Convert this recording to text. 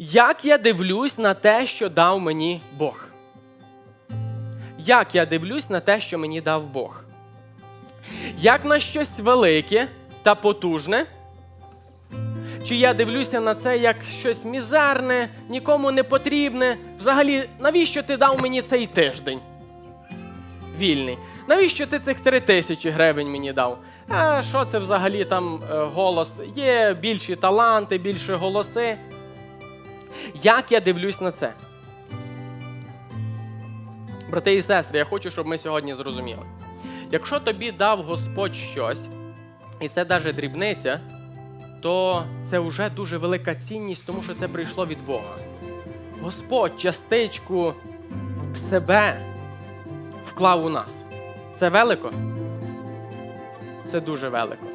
Як я дивлюсь на те, що дав мені Бог? Як я дивлюсь на те, що мені дав Бог? Як на щось велике та потужне? Чи я дивлюся на це як щось мізерне, нікому не потрібне? Взагалі, навіщо ти дав мені цей тиждень? Вільний. Навіщо ти цих три тисячі гривень мені дав? А що це взагалі там е, голос? Є більші таланти, більші голоси. Як я дивлюсь на це? Брати і сестри, я хочу, щоб ми сьогодні зрозуміли. Якщо тобі дав Господь щось, і це навіть дрібниця, то це вже дуже велика цінність, тому що це прийшло від Бога. Господь частичку себе вклав у нас. Це велико? Це дуже велико.